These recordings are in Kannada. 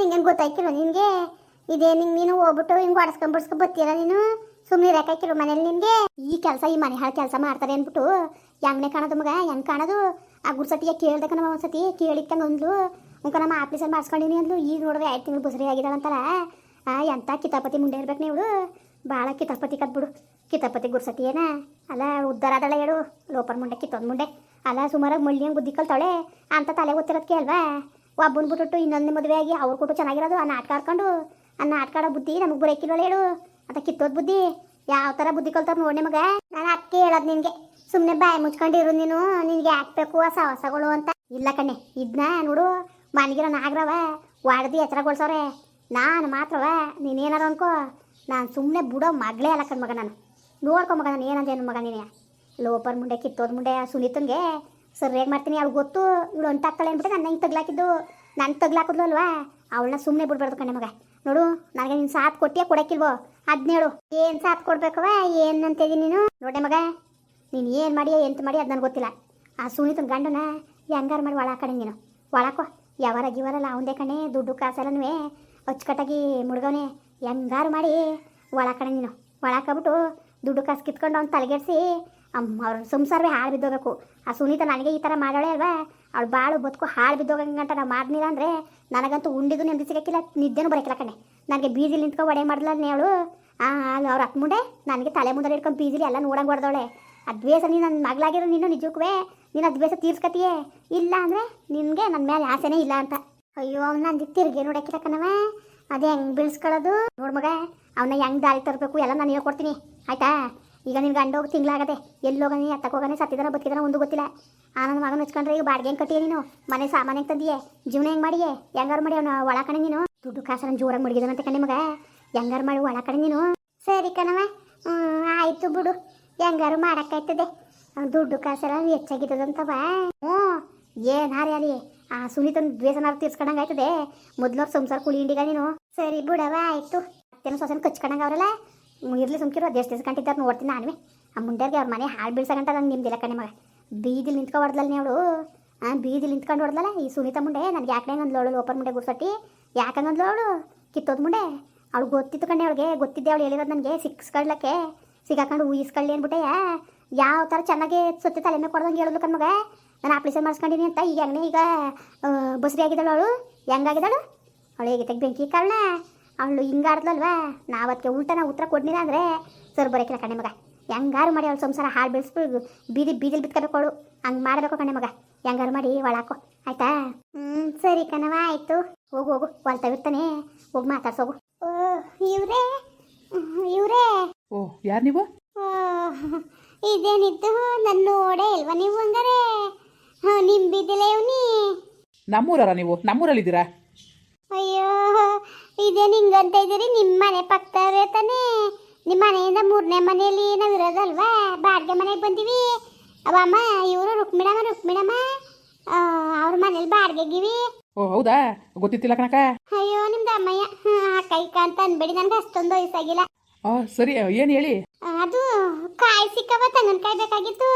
ನಿಂಗೇನು ಗೊತ್ತಾಯ್ತಿಲ್ಲ ನಿನಗೆ? ಇದೇ ನಿಂಗೆ ನೀನು ಹೋಗ್ಬಿಟ್ಟು ಹಿಂಗೆ ಹೊಡ್ಸ್ಕೊಂಡ್ ಬಿಡ್ಸ್ಕೊಂಡ್ ಬರ್ತೀರ ನೀನು? ಸುಮ್ಮನೆ ರೇಖಾಕಿರೋ ಮನೇಲಿ ನಿನಗೆ? ಈ ಕೆಲಸ, ಈ ಮನೆ ಹಾಳು ಕೆಲಸ ಮಾಡ್ತಾರೆ ಅಂದ್ಬಿಟ್ಟು ಹೆಂಗನೆ ಕಾಣೋದು ಮಗ? ಹೆಂಗೆ ಕಾಣೋದು? ಆ ಗುಡ್ಸಟ್ಟಿಗೆ ಕೇಳ್ದಕ್ಕ ನಮ್ಮ ಒಂದ್ಸತಿ ಕೇಳಿತ್ತಂಗೆ ಅಂದ್ಲು. ಉಂಕ ನಮ್ಮ ಆಫೀಸಲ್ಲಿ ಮಾಡ್ಸ್ಕೊಂಡಿನಿ ಅಂದ್ಲು. ಈಗ ನೋಡಿದ್ರೆ ಎರಡು ತಿಂಗಳು ಬುಸರಿ ಆ ಎಂಥ ಕಿತಾಪತಿ ಮುಂಡೆ ಇರ್ಬೇಕು ನೀವು ಭಾಳ ಕಿತಾಪತಿ ಕದ್ಬಿಡು ಕಿತಾಪತಿ ಗುಡ್ಸತಿ ಏನ? ಅಲ್ಲ, ಉದ್ದಾರ ಅದಳ ಹೇಳು. ಲೋಪರ್ ಮುಂಡೆ, ಕಿತ್ತೊಂದು ಮುಂಡೆ. ಅಲ್ಲ, ಸುಮಾರಾಗಿ ಮಳ್ಳಿ ಹಂಗೆ ಬುದ್ಧಿ ಕಲ್ತಾಳೆ ಅಂತ ತಲೆ ಗೊತ್ತಿರೋದಕ್ಕೆ ಅಲ್ವಾ ಒಬ್ಬನ ಬಿಟ್ಟು ಇನ್ನೊಂದು ಮದುವೆ ಆಗಿ ಅವ್ರು ಕೊಟ್ಟು ಚೆನ್ನಾಗಿರೋದು, ಆ ನಾಟಕ ಆಡ್ಕೊಂಡು, ಆ ನಾಟಕ ಬುದ್ಧಿ ನಮಗೆ ಬರೋಕಿಲ್ವಲ್ಲ ಹೇಳು ಅಂತ ಕಿತ್ತೋದ್ ಬುದ್ಧಿ, ಯಾವ ಥರ ಬುದ್ಧಿ ಕಲ್ತಾರ ನೋಡಿ ನಿಮಗೆ. ನಾನು ಅದಕ್ಕೆ ಹೇಳೋದು ನಿನಗೆ. ಸುಮ್ಮನೆ ಬಾಯ್ ಮುಚ್ಕೊಂಡಿರು ನೀನು, ನಿನಗೆ ಹಾಕ್ಬೇಕು ಹೊಸ ಹೊಸಗಳು ಅಂತ. ಇಲ್ಲ ಕಣ್ಣೆ ಇದನ್ನ ನೋಡು, ಮನೆಗಿರೋ ನಾಗ್ರವ, ವಾಡ್ದಿ ಎಚ್ಚರಗೊಳ್ಸವ್ರೆ ನಾನು ಮಾತ್ರವ ನೀನೇನಾರು ಅನ್ಕೋ. ನಾನು ಸುಮ್ಮನೆ ಬಿಡೋ ಮಗಳೇ ಅಲ್ಲ ಕಣ್ ಮಗ ನಾನು. ನೋಡ್ಕೊ ಮಗ ನಾನು ಏನಂದೇನು ಮಗ ನೀನೇ. ಲೋಪರ್ ಮುಂಡೆ, ಕಿತ್ತೋದ್ ಮುಂಡೆ, ಸುನೀತನ್ಗೆ ಸರಿಯಾಗಿ ಮಾಡ್ತೀನಿ. ಅವ್ಳು ಗೊತ್ತು, ಇವಳು ಅಂತ ಹಾಕ್ತಾಳೆ ಅಂದ್ಬಿಟ್ಟು ನನ್ನ ಹಿಂಗೆ ತಗ್ಲಾಕಿದ್ದು ನನ್ನ ತಗ್ಲಾಕಿದ್ಲು ಅಲ್ವಾ? ಅವಳನ್ನ ಸುಮ್ಮನೆ ಬಿಡ್ಬಾರ್ದು ಕಣ್ಣೆ ಮಗ. ನೋಡು, ನನಗೆ ನೀನು ಸಾಥ್ ಕೊಟ್ಟಿಯೇ ಕೊಡಕ್ಕಿಲ್ವೋ? ಅದ್ನೇಳು ಏನು ಸಾತ್ ಕೊಡ್ಬೇಕವ ಏನು ಅಂತಿದ್ದೀನಿ ನೀನು? ನೋಡೆ ಮಗ, ನೀನು ಏನು ಮಾಡಿ ಎಂತ ಮಾಡಿ ಅದು ನನಗೆ ಗೊತ್ತಿಲ್ಲ. ಆ ಸುನೀತನ ಗಂಡನ ಹೆಂಗಾರು ಮಾಡಿ ಒಳ ಕಡೆ ನೀನು. ಒಳಕೋ ಯಾವಾರ ಗಿವರಲ್ಲ ಅವಂದೇ ಕಣೆ, ದುಡ್ಡು ಕಾಸೆಲ್ಲನೂ ಅಚ್ಚುಕಟ್ಟಾಗಿ ಮುಡ್ಗವನೆ ಹೆಂಗಾರು ಮಾಡಿ ಒಳ ಕಡೆ ನೀನು. ಒಳಕಾಬಿಟ್ಟು ದುಡ್ಡು ಕಾಸು ಕಿತ್ಕೊಂಡು ಅವ್ನು ತಲೆಗೆಡ್ಸಿ ಅವ್ರ ಸಂಸಾರವೇ ಹಾಳು ಬಿದ್ದೋಗಬೇಕು. ಆ ಸುನೀತ ನನಗೆ ಈ ಥರ ಮಾಡಾಳೆ ಅಲ್ವಾ? ಅವಳು ಬಾಳು ಬದುಕು ಹಾಳು ಬಿದ್ದೋಗಂಗಂಟ ನಾವು ಮಾಡಿಲ್ಲ ಅಂದರೆ ನನಗಂತೂ ಉಂಡಿದ್ದು ನೆಮ್ಮದಿ ಸಿಗಕ್ಕಿಲ್ಲ, ನಿದ್ದೆನೂ ಬರೋಕಿಲ್ಲ ಕಣೆ. ನನಗೆ ಬೀದಿಲಿ ನಿಂತ್ಕೊ ಒಡೆ ಮಾಡಿದ್ಲ ಅವಳು. ಅವ್ರ ಅಕ್ಕ ಮುಂಡೆ ನನಗೆ ತಲೆ ಮುಂದೆ ಹಿಡ್ಕೊಂಡು ಬೀದಿಲಿ ಎಲ್ಲ ನೋಡಂಗೆ ಹೊಡೆದವಳೆ. ಅದ್ವೇಷ ನೀನು ನನ್ನ ಮಗಳಾಗಿರೋ ನೀನು ನಿಜಕ್ಕೂ ನೀನು ಆ ದ್ವೇಷ ತೀರ್ಸ್ಕತಿಯೇ? ಇಲ್ಲ ಅಂದರೆ ನಿನಗೆ ನನ್ನ ಮೇಲೆ ಆಸೆನೇ ಇಲ್ಲ ಅಂತ. ಅಯ್ಯೋ, ಅವ್ನ ನಂದು ತಿರ್ಗಿ ನೋಡಕ್ಕಿಲ್ಲ ಕಣವ ಅದೇ ಹೆಂಗೆ ಬೀಳ್ಸ್ಕೊಳ್ಳೋದು ನೋಡು ಮಗ ಅವನ್ನ ಹೆಂಗೆ ದಾರಿ ತರಬೇಕು? ಎಲ್ಲ ನಾನು ಹೇಳ್ಕೊಡ್ತೀನಿ. ಆಯ್ತಾ? ಈಗ ನಿನ್ ಗಂಡ ಹೋಗಿ ತಿಂಗಳಾಗದೆ, ಎಲ್ಲಿ ಹೋಗನೆ ಎತ್ತಕ್ಕೆ ಹೋಗನೆ ಸತ್ತಿದಾರ ಬದುಕಿದಾರ ಒಂದು ಗೊತ್ತಿಲ್ಲ. ಆ ನನ್ನ ಮಗನ ಹಚ್ಕೊಂಡ್ರೆ ಈಗ ಬಾಡಿಗೆ ಹೆಂಗೆ ಕಟ್ಟಿಯೇ ನೀನು. ಮನೆ ಸಾಮಾನು ಹೆಂಗೆ ತಂದಿಯೇ, ಜೀವನ ಹೆಂಗೆ ಮಾಡಿಯೇ? ಹೆಂಗಾರು ಮಾಡಿ ಅವನು ಒಳ ಕಣೆ ನೀನು. ದುಡ್ಡು ಕಾಸನ ಜೋರಾಗಿ ಮಡಗಿದಾನಂತೆ ಕಣೆ ಮಗ. ಹೆಂಗಾರು ಮಾಡಿ ಒಳ ಕಣೆ ನೀನು. ಸರಿ ಕಣವ ಆಯಿತು ಬಿಡು. ಹೆಂಗಾರು ಮಾಡೋಕ್ಕಾಯ್ತದೆ. ದುಡ್ಡು ಕಾಸೆಲ್ಲ ಹೆಚ್ಚಾಗಿದ್ದದಂತವ ಹ್ಞೂ ಏನಾರಿ ಅಲ್ಲಿ ಆ ಸುನೀತನ ದ್ವೇಷನಾರು ತೀರ್ಸ್ಕೊಂಡಂಗೆ ಆಯ್ತದೆ. ಮೊದ್ಲವ್ರ ಸಂಸಾರ ಕುಳಿ ಹಿಂಡಿಗ ನೀನು. ಸರಿ ಬಿಡವ ಆಯಿತು. ಅತ್ತೆನ ಸೊಸೆನ ಕಚ್ಕೊಂಡಂಗೆ ಅವರಲ್ಲ. ಇರ್ಲಿ ಸುಮ್ಕಿರೋ, ಅದು ಎಷ್ಟು ದಿವಸ ಕಂಟಿದ್ದಾರೆ ನೋಡ್ತೀನಿ ನಾನು ಆ ಮುಂಡ್ಯಾರಿಗೆ ಅವ್ರ ಮನೆ ಹಾಳು ಬೀಳ್ಸಕಂತ ನಂಗೆ ನಿಮ್ದಿಲ್ಲ ಕಣೆ ಮಗ. ಬೀದಿಲಿ ನಿಂತ್ಕೊಬಾರ್ದಲ್ಲ ನೀವು ಆ, ಬೀದಿಲಿ ನಿಂತ್ಕೊಂಡು ಹೊಡ್ದಲ್ಲ? ಈ ಸುನೀತ ಮುಂಡೆ, ನನಗೆ ಯಾಕೆ ಅಂದ್ಲವಳು ಓಪನ್ ಮುಂಡೆ ಗುರ್ಸಟ್ಟಿ ಯಾಕಂಗಂದ್ಲು ಅವಳು ಕಿತ್ತೋದು ಮುಂಡೆ? ಅವಳು ಗೊತ್ತಿತ್ತು ಕಣೆ ಅವಳಿಗೆ, ಗೊತ್ತಿದ್ದೆ ಅವಳು ಹೇಳಿರೋದು ನನಗೆ. ಸಿಕ್ಸ್ಕೊಳ್ಳಕ್ಕೆ ಸಿಗಾಕೊಂಡು ಊಹಿಸ್ಕೊಳ್ಳಿ ಅಂದ್ಬಿಟ್ಟೆ ಯಾವ ಥರ ಚೆನ್ನಾಗಿ ಸುತ್ತೆ ತಲೆ ಕೊಡ್ದಂಗೆ ಹೇಳಿದ್ಲು ಕಣ್ಮಗ ನಾನು ಅಪ್ಲಿಕೇಶನ್ ಮಾಡಿಸ್ಕೊಂಡಿನಿ ಅಂತ ಈಗ ಹೆಂಗೆ ಈಗ ಬಸ್ರಿ ಆಗಿದ್ದಾಳು ಅವಳು. ಹೆಂಗಾಗಿದ್ದಾಳು ಅವಳು ಹೇಗೆ ಬೆಂಕಿ ಕಾರಣ ಅವಳು ಹಿಂಗಾಡ್ದಲ್ವಾ ನಾವು ಅದಕ್ಕೆ ಉಲ್ಟನ ಉತ್ತರ ಕೊಡ್ನಿಲ್ಲ ಅಂದರೆ ಸರ್ ಬರೋಕಿಲ್ಲ ಕಣೆ ಮಗ. ಹೆಂಗಾರು ಮಾಡಿ ಅವಳು ಸಂಸಾರ ಹಾಳು ಬೆಳೆಸ್ಬಿಟ್ಟು ಬೀದಿ ಬೀದಿಲಿ ಬಿತ್ಕೋಬೇಕು ಅವಳು. ಹಂಗೆ ಮಾಡಬೇಕು ಕಣೆ ಮಗ. ಹೆಂಗಾರು ಮಾಡಿ ಒಳಾಕೋ ಆಯ್ತಾ? ಹ್ಞೂ ಸರಿ ಕಣವ ಆಯಿತು. ಹೋಗು ಹೋಗು. ಹೊಲ್ತಾವಿರ್ತಾನೆ ಹೋಗಿ ಮಾತಾಡ್ಸೋಗು ಓ ಇವರೇ? ಇವರೇ? ಓ ಯಾರು ನೀವು? ಇದೇನಿದ್ದು ನನ್ನ ನೋಡೇ ಇಲ್ವಾ ನೀವು ಹಂಗಾರೆ? ನಿಂಬಿದ್ದಿಲ್ಲ ಇವನಿ. ನಮ್ಮೂರರ ನೀವು? ನಮ್ಮೂರಲ್ಲಿದ್ದೀರಾ? ಅಯ್ಯೋ ಇದೇನು ನಿಂಗಂತ ಇದ್ದೀರಿ ನಿಮ್ಮ ಮನೆ ಪಕ್ಕದವ್ರೆ ತಾನೇ. ನಿಮ್ಮ ಮನೆಯಿಂದ ಮೂರನೇ ಮನೆಯಲ್ಲಿ ನಾವು ಇರೋದಲ್ವಾ? ಬಾಡಿಗೆ ಮನೆಗೆ ಬಂದೀವಿ. ಅವಮ್ಮ ಇವರು ರುಕ್ಮಿಣಮ್ಮ ರುಕ್ಮಿಣಮ್ಮ. ಅವ್ರ ಮನೇಲಿ ಬಾಡಿಗೆಗಿವಿ. ಓ ಹೌದಾ? ಗೊತ್ತಿತ್ತಿಲ್ಲ ಕಣಕ ಅಯ್ಯೋ ನಿಮ್ದು ಅಮ್ಮಯ್ಯ. ಕೈ ಕಾಂತ ಅಂತ ಅನ್ಬೇಡಿ ನನಗೆ ಅಷ್ಟೊಂದು ವಯಸ್ಸಾಗಿಲ್ಲ. ಆ ಸರಿ ಏನು ಹೇಳಿ? ಅದು ಕಾಯಿ ಸಿಕ್ಕವ ತೆಂಗಿನಕಾಯಿ ಬೇಕಾಗಿತ್ತು.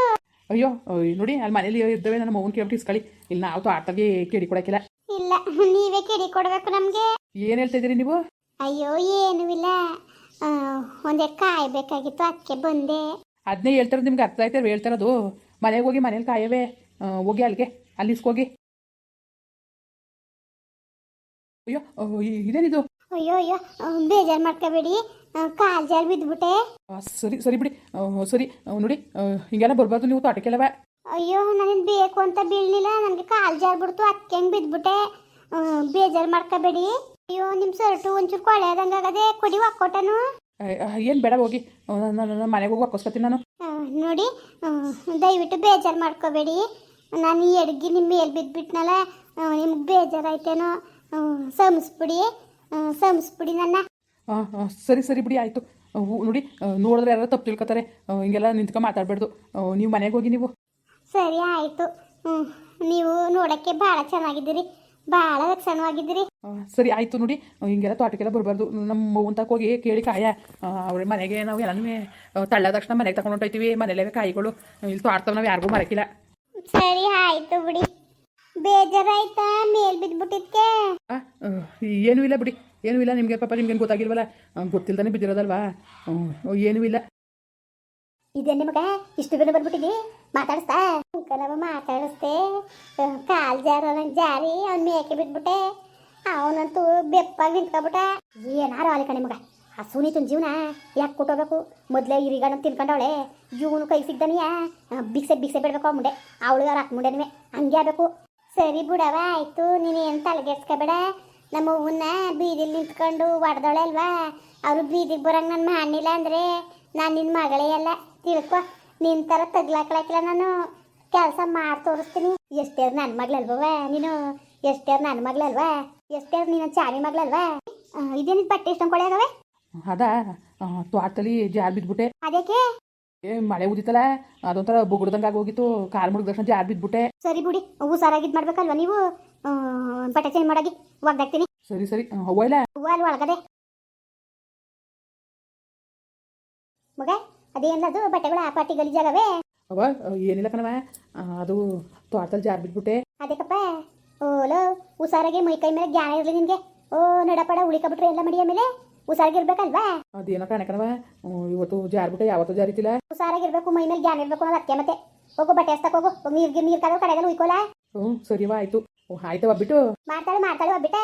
ಅಯ್ಯೋ ಅಯ್ಯ್ ನೋಡಿ ಅಲ್ಲಿ ಮನೇಲಿ ಇದ್ದವೆ ನನ್ನ ಮಗನ ಕೇಳ್ಬಿಟ್ಟು ಇಸ್ಕೊಳ್ಳಿ ಇಲ್ಲಿ ನಾವು ಆಟಗೆ ಕೇಳಿ ಕೊಡಕ್ಕಿಲ್ಲ. ಇಲ್ಲ ನೀವೇ ಕಿಡಿ ಕೊಡಬೇಕು ನಮಗೆ. ಏನ್ ಹೇಳ್ತಾ ಇದೀರಿ ನೀವು? ಅಯ್ಯೋ ಏನು ಇಲ್ಲ. ಆ, ಒಂದೇ ಕಾಯಿ ಬೇಕಾಗಿತ್ತು ಅದಕ್ಕೆ ಬಂದೆ. ಅದನ್ನೇ ಹೇಳ್ತಾರ ನಿಮ್ಗೆ ಅರ್ಥ ಆಯ್ತಾರ ಹೇಳ್ತಾರದು? ಮನೆಗೆ ಹೋಗಿ ಮನೇಲಿ ಕಾಯವೇ ಆ, ಹೋಗಿ ಅಲ್ಲಿಗೆ ಅಲ್ಲಿ ಇಸ್ಕೋಗಿ ಅಯ್ಯೋ ಇ- ಇದೇನಿದು? ಅಯ್ಯೋ ಅಯ್ಯೋ ಬೇಜಾರು ಮಾಡ್ಕೋಬೇಡಿ. ಕಾಲ್ ಜಾರ್ ಬಿದ್ದುಬಿಟ್ಟೆ ಆ, ಸರಿ ಸರಿ ಬಿಡಿ. ಆ, ಸರಿ ಆ, ನೋಡಿ ಆ, ಹಿಂಗೆಲ್ಲ ಬರಬಾರ್ದು ನೀವು ತೋಟಕ್ಕೆಲ್ಲವ. ಅಯ್ಯೋ ನನಗೆ ಬೇಕು ಅಂತ ಬೀಳಲಿಲ್ಲ. ನನಗೆ ಕಾಲು ಜಾರ್ ಬಿಡ್ತು. ಅದಕ್ಕೆ ಹೆಂಗೆ ಬಿದ್ದುಬಿಟ್ಟೆ ಬೇಜಾರು ಮಾಡ್ಕೋಬೇಡಿ. ಅಯ್ಯೋ ನಿಮ್ಮ ಸರ್ಟು ಒಂಚೂರು ಕೊಳೆ ಆಗದೆ. ಕೊಡಿ ಒಕ್ಕೋಟನು ಏನು ಬೇಡ ಹೋಗಿ. ನಾನು ಮನೆಗೆ ಹೋಗಿ ಒಕ್ಕೋಸ್ಕೋತೀನಿ ನಾನು. ನೋಡಿ ದಯವಿಟ್ಟು ಬೇಜಾರು ಮಾಡ್ಕೋಬೇಡಿ. ನಾನು ಈ ಅಡುಗೆ ನಿಮ್ಮ ಮೇಲೆ ಬಿದ್ದುಬಿಟ್ನಲ್ಲ ನಿಮ್ಗೆ ಬೇಜಾರಾಯ್ತೇನೋ ಸಮಸ್ಬಿಡಿ. ಸಮಸ್ಬಿಡಿ ನನ್ನ. ಹಾಂ ಸರಿ ಸರಿ ಬಿಡಿ ಆಯಿತು. ನೋಡಿ ನೋಡಿದ್ರೆ ಯಾರು ತಪ್ಪು ತಿಳ್ಕೊತಾರೆ. ಹಿಂಗೆಲ್ಲ ನಿಂತ್ಕೊಂಡು ಮಾತಾಡಬಾರ್ದು ನೀವು ಮನೆಗೆ ಹೋಗಿ ನೀವು. ಸರಿ ಆಯ್ತು. ಹ್ಞೂ ನೀವು ನೋಡೋಕ್ಕೆ ಭಾಳ ಚೆನ್ನಾಗಿದ್ದೀರಿ. ಭಾಳ ಲಕ್ಷಣವಾಗಿದ್ದೀರಿ ಸರಿ ಆಯಿತು ನೋಡಿ. ಹಿಂಗೆಲ್ಲ ತೋಟಕ್ಕೆಲ್ಲ ಬರಬಾರ್ದು. ನಮ್ಮ ಅಂತ ಹೋಗಿ ಕೇಳಿ ಕಾಯ. ಅವ್ರ ಮನೆಗೆ ನಾವು ಎಲ್ಲನೂ ತಳ್ಳದ ತಕ್ಷಣ ಮನೆಗೆ ತಗೊಂಡು ಹೊಂಟೋಯ್ತೀವಿ. ಮನೆಯಲ್ಲೇ ಕಾಯಿಗಳು. ಇಲ್ಲಿ ತೋಟದವ್ ನಾವು ಯಾರಿಗೂ ಮರಕಿಲ್ಲ. ಸರಿ ಆಯ್ತು ಬಿಡಿ. ಬೇಜಾರಾಯ್ತಾ ಮೇಲ್ ಬಿದ್ಬಿಟ್ಟಿದ್ಕೆ? ಏನು ಇಲ್ಲ ಬಿಡಿ. ಏನೂ ಇಲ್ಲ ನಿಮಗೆ ಪಾಪ ನಿಮ್ಗೇನು ಗೊತ್ತಾಗಿಲ್ವಲ್ಲ? ಗೊತ್ತಿಲ್ದಾನೆ ಬಿದ್ದಿರೋದಲ್ವಾ? ಏನೂ ಇಲ್ಲ. ಇದೇ ನಿಮಗ ಇಷ್ಟು ಬೇಗ ಬರ್ಬಿಟ್ಟಿದಿ ಮಾತಾಡಿಸ್ತಾ? ಅಂಕಲವ ಮಾತಾಡಿಸ್ತೆ ಕಾಲ್ ಜಾರ ಜಾರಿ, ಅವ್ನ ಮೇಕೆ ಬಿಟ್ಬಿಟ್ಟೆ. ಅವನಂತೂ ಬೆಪ್ಪಾಗಿ ನಿಂತ್ಕೊಬಿಟ್ಟ ಏನಾರು ಆಲಿ ಕಣೆ ಮಗ ಸುನೀತನ ಜೀವನ ಯಾಕೆ ಕೊಟ್ಟೋಗ್ಬೇಕು? ಮೊದಲೇ ಇರಿಗಣ್ಣ ತಿನ್ಕೊಂಡವಳೆ. ಇವನು ಕೈ ಸಿಗ್ದಾನಿಯ. ಬಿಕ್ಸೆ ಬಿಕ್ಸೆ ಬಿಡ್ಬೇಕು ಮುಂಡೆ ಅವಳು ಅವ್ರ ಅಕ್ಕ ಮುಂಡೆನವೆ? ಹಂಗೆ ಆಗಬೇಕು. ಸರಿ ಬಿಡವ ಆಯ್ತು. ನೀನು ಏನು ತಲೆಗೆಡ್ಸ್ಕೊಬೇಡ. ನಮ್ಮ ಹೂವನ್ನ ಬೀದಿಲಿ ನಿಂತ್ಕೊಂಡು ಒಡೆದವಳೆ ಅಲ್ವಾ? ಅವರು ಬೀದಿಗೆ ಬರೋಂಗೆ ನನ್ನ ಮಾಡಿಲ್ಲ ಅಂದರೆ ನಾನು ನಿನ್ನ ಮಗಳೇ ಅಲ್ಲ. ತಿಳ್ಕೊ ನಿನ್ನ ತರ ತಗ್ಲಾಕ್ಲಾಕಿಲ್ಲ ನಾನು ಕೆಲಸ ಮಾಡಿ ತೋರಿಸ್ತೀನಿ. ಎಷ್ಟೇ ನನ್ನ ಮಗಳಲ್ವವ ನೀನು? ಎಷ್ಟೇ ನನ್ನ ಮಗಳಲ್ವಾ? ಎಷ್ಟೇ ನೀನು ಚಾನಿ ಮಗಳಲ್ವಾ? ಇದೇನಿದ್ ಬಟ್ಟೆ ಇಷ್ಟ ಕೊಳೆ ಅದ ತೋಟದಲ್ಲಿ ಜಾರ್ ಬಿದ್ಬಿಟ್ಟೆ. ಅದಕ್ಕೆ ಏ ಮಳೆ ಉದಿತಲ್ಲ ಅದೊಂಥರ ಬುಗುಡ್ದಂಗೆ ಹೋಗಿತ್ತು ಕಾಲ್ ಮುಡಿದ ತಕ್ಷಣ ಜಾರ್ ಬಿದ್ಬಿಟ್ಟೆ. ಸರಿ ಬಿಡಿ ಹುಷಾರಾಗಿದ್ದು ಮಾಡ್ಬೇಕಲ್ವ ನೀವು? ಬಟ್ಟೆ ಚೇಂಜ್ ಮಾಡಾಗಿ ಒಗ್ದಾಕ್ತೀನಿ. ಸರಿ ಸರಿ ಹೂವ ಇಲ್ಲ ಹೂವ ಅಲ್ಲಿ ಒಳಗಡೆ ಮಗ ಅದೇನದು? ಬಟ್ಟೆಗಳು ಆ ಪಾಟಿ ಗಲೀಜಾಗವೆ? ಅವ ಏನಿಲ್ಲ ಕಣವ ಅದು ತೋಟದಲ್ಲಿ ಜಾರ್ ಬಿಟ್ಬಿಟ್ಟೆ. ಅದಕ್ಕಪ್ಪ? ಓಲೋ ಹುಷಾರಾಗಿ ಮೈ ಕೈ ಮೇಲೆ ಜ್ಞಾನ ಇರಲಿ ನಿನಗೆ. ಓ ನಡಪಡ ಉಳಿಕಬಿಟ್ರೆ ಎಲ್ಲ ಮಡಿಯ ಮೇಲೆ? ಹುಷಾರಾಗಿರ್ಬೇಕಲ್ವಾ ಅದೇನೋ ಕಾಣೆ ಕಣವ ಹ್ಮ್, ಇವತ್ತು ಜಾರ್ಬಿಟ್ಟೆ ಯಾವತ್ತೂ ಜಾರಿತಿಲ್ಲ ಹುಷಾರಾಗಿರ್ಬೇಕು ಮೈ ಮೇಲೆ ಜ್ಞಾನ ಇರ್ಬೇಕು ಅನ್ನೋದು ಅತ್ತೆ ಮತ್ತೆ ಹೋಗು ಬಟ್ಟೆ ಹಸ್ತಕ್ ಹೋಗು. ಹೋಗಿ ನೀರ್ ಗಿರ್ ನೀರ್ ಕಾದ ಕಡೆಗೆಲ್ಲ ಉಯ್ಕೋಲ? ಹ್ಞೂ ಸರಿವಾ ಆಯಿತು. ಆಯ್ತು ಬಿಟ್ಟು. ಮಾಡ್ತಾಳೆ ಮಾಡ್ತಾಳೆ ಒಬ್ಬಿಟ್ಟೆ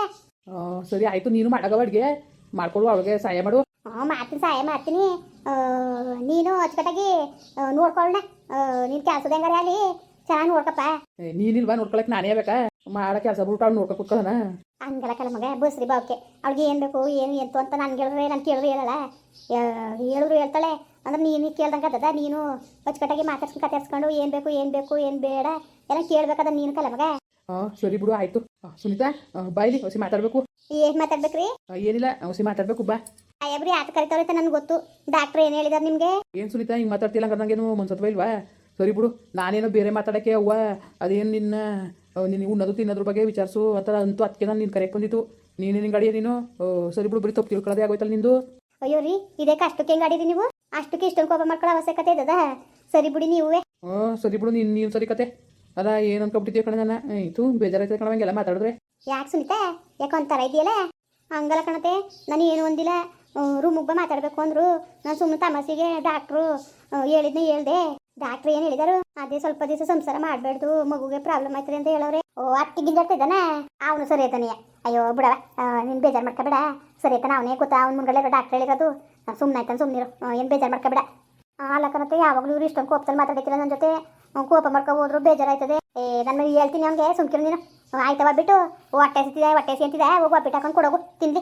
ಸರಿ ಆಯಿತು ನೀನು ಮಾಡಾಗ ಅಡ್ಗೆ. ಮಾಡ್ಕೊಡು ಅವಳಿಗೆ ಸಹಾಯ ಮಾಡು. ಹಾ ಮಾಡ್ತೀನಿ ಸಹಾಯ ಮಾಡ್ತೀನಿ. ನೀನು ಅಚ್ಚುಕಟ್ಟಾಗಿ ನೋಡ್ಕೊಳ್ಳ ನಿನ್ ಕೆಲಸದ ಹೆಂಗಾರ ಅಲ್ಲಿ ಚೆನ್ನಾಗಿ ನೋಡ್ಕಪ್ಪ. ನೀನಿಲ್ ಬಾ ನೋಡ್ಕೊಳಕ್? ನಾನೇ ಬೇಕಾ. ಮಾಡೋ ಕೆಲಸ ಬಿಟ್ಟು ಅವ್ಳು ನೋಡ್ಕೊ ಕೂತ್ಕೊಳ್ಳೋಣ ಹಂಗಲ್ಲ ಕಲ ಮಗ ಬಸ್ರಿ ಬಾವಕ್ಕೆ ಅವಳಿಗೆ ಏನು ಬೇಕು ಏನು ಎಂತು ಅಂತ ನಾನು ಕೇಳಿದ್ರೆ ನಾನು ಕೇಳಿದ್ರೆ ಹೇಳಲ್ಲ. ಹೇಳಿದ್ರು ಹೇಳ್ತಾಳೆ. ಅಂದ್ರೆ ನೀನು ಕೇಳ್ದಂಗೆ ಅದ ನೀನು ಅಚ್ಚುಕಟ್ಟಾಗಿ ಮಾತಾಡ್ಸ್ಕೊಂಡು ಕತ್ತರಿಸ್ಕೊಂಡು ಏನು ಬೇಕು ಏನು ಬೇಕು ಏನು ಬೇಡ ಎಲ್ಲ ಕೇಳ್ಬೇಕದ ನೀನು ಕಲ ಮಗ? ಹಾಂ ಸರಿ ಬಿಡು ಆಯಿತು. ಸುನೀತಾ ಬಾಯ್ಲಿ ಹೊಸಿ ಮಾತಾಡಬೇಕು. ಏನು ಮಾತಾಡ್ಬೇಕ್ರಿ? ಏನಿಲ್ಲ ಹೊಸಿ ಮಾತಾಡ್ಬೇಕು ಬಾ. ಸಾಯಬ್ರಿ ಆತ ಕರಿತಾರ ಅಂತ ನನಗೆ ಗೊತ್ತು. ಡಾಕ್ಟರ್ ಏನು ಹೇಳಿದಾರೆ ನಿಮಗೆ? ಏನು ಸುನೀತಾ ಹಿಂಗೆ ಮಾತಾಡ್ತಿಲ್ಲ ಹಂಗಾರೆ ನನಗೇನು ಮನ್ಸತ್ವ ಇಲ್ವಾ? ಸರಿ ಬಿಡು ನಾನೇನೋ ಬೇರೆ ಮಾತಾಡಕ್ಕೆ ಅವ್ವ. ಅದೇನು ನಿನ್ನ ನಿನ್ನ ಉನ್ನದು ತಿನ್ನೋದ್ರ ಬಗ್ಗೆ ವಿಚಾರಿಸು ಅಂತ ಅಂತೂ ಅದಕ್ಕೆ ನಾನು ನಿನ್ ಕರೆಯಕ್ಕೆ ಬಂದಿತ್ತು ನೀನು ನಿನ್ನ ಗಾಡಿಯ ನೀನು? ಸರಿ ಬಿಡು ಬರೀ ತಪ್ಪು ತಿಳ್ಕೊಳ್ಳೋದೇ ಆಗೋಯ್ತಲ್ಲ ನಿಂದು. ಅಯ್ಯೋ ರೀ ಇದಕ್ಕೆ ಅಷ್ಟಕ್ಕೆ ಹೆಂಗೆ ಆಡಿರಿ ನೀವು? ಅಷ್ಟಕ್ಕೆ ಇಷ್ಟೊಂದು ಕೋಪ ಮಾಡ್ಕೊಳ್ಳೋ ಅವಶ್ಯಕತೆ ಇದ್ದದ? ಸರಿ ಬಿಡಿ ನೀವೇ. ಹ್ಞೂ ಸರಿ ಬಿಡು ನೀನು ನೀನು ಸರಿ ಕತೆ. ಅಲ್ಲ ಏನು ಅನ್ಕೊಬಿಟ್ಟಿದ್ದೀವಿ ಕಣ ನಾನು? ಆಯಿತು ಬೇಜಾರಾಯ್ತು ಕಣ ಹಂಗೆಲ್ಲ ಮಾತಾಡಿದ್ರೆ. ಯಾಕೆ ಸುನಿತಾ? ಯಾಕೆ ಒಂಥರ ಇದೆಯಲ್ಲ? ಹಂಗಲ್ಲ ಕಣತೆ ನಾನು ಏನು ಒಂದಿಲ್ಲ ರೂಮಿಗೆ ಮಾತಾಡಬೇಕು ಅಂದರು. ನಾನು ಸುಮ್ಮನೆ ತಮಾಸಿಗೆ ಡಾಕ್ಟ್ರು ಹೇಳಿದ್ನ, ಹೇಳ್ದೆ. ಡಾಕ್ಟ್ರು ಏನು ಹೇಳಿದಾರು? ಅದೇ ಸ್ವಲ್ಪ ದಿವಸ ಸಂಸಾರ ಮಾಡಬೇಡ್ದು, ಮಗುಗೆ ಪ್ರಾಬ್ಲಮ್ ಆಯ್ತದೆ ಅಂತ ಹೇಳವ್ರೆ. ಓ ಅತ್ತಿ ಗಿಂಜಾಡ್ತಿದ್ದಾನ ಅವನು ಸರಿ ಆಯ್ತಾನೆ ಅಯ್ಯೋ, ಬಿಡವ. ನೀನು ಬೇಜಾರು ಮಾಡ್ಕೊಬೇಡ ಸರಿ ಆಯ್ತಾನ ಅವನೇ ಗೊತ್ತಾ ಅವ್ನ ಮುಂಗಡೆ ಡಾಕ್ಟ್ರ್ ಹೇಳಿರೋದು. ಸುಮ್ಮನೆ ಆಯ್ತಾನೆ ಸುಮ್ಮನಿರು ಏನು ಬೇಜಾರು ಮಾಡ್ಕೊಬೇಡ ಅಲ್ಲ ಕಣತೆ ಯಾವಾಗಲೂ ಇವ್ರು ಇಷ್ಟೊಂದು ಕೋಪದಲ್ಲಿ ಮಾತಾಡ್ತಿಲ್ಲ ನನ್ನ ಜೊತೆ. ಕೋಪ ಮಾಡ್ಕೊ ಹೋದ್ರು, ಬೇಜಾರಾಯ್ತದೆ. ಏ, ನಾನು ಹೇಳ್ತೀನಿ ಅವ್ನಿಗೆ, ಸುಮ್ಕಿರು ನೀನು. ಆಯ್ತವ ಬಿಟ್ಟು. ಹೊಟ್ಟೆ ಸಿಗ್ತಿದೆ ಹೊಟ್ಟೆ ಸಿಂತಿದೆ ಹೋಗಿ ಒಬ್ಬಿಟ್ಟು ಹಾಕೊಂಡು ಕೊಡೋಗು, ತಿನ್ಲಿ.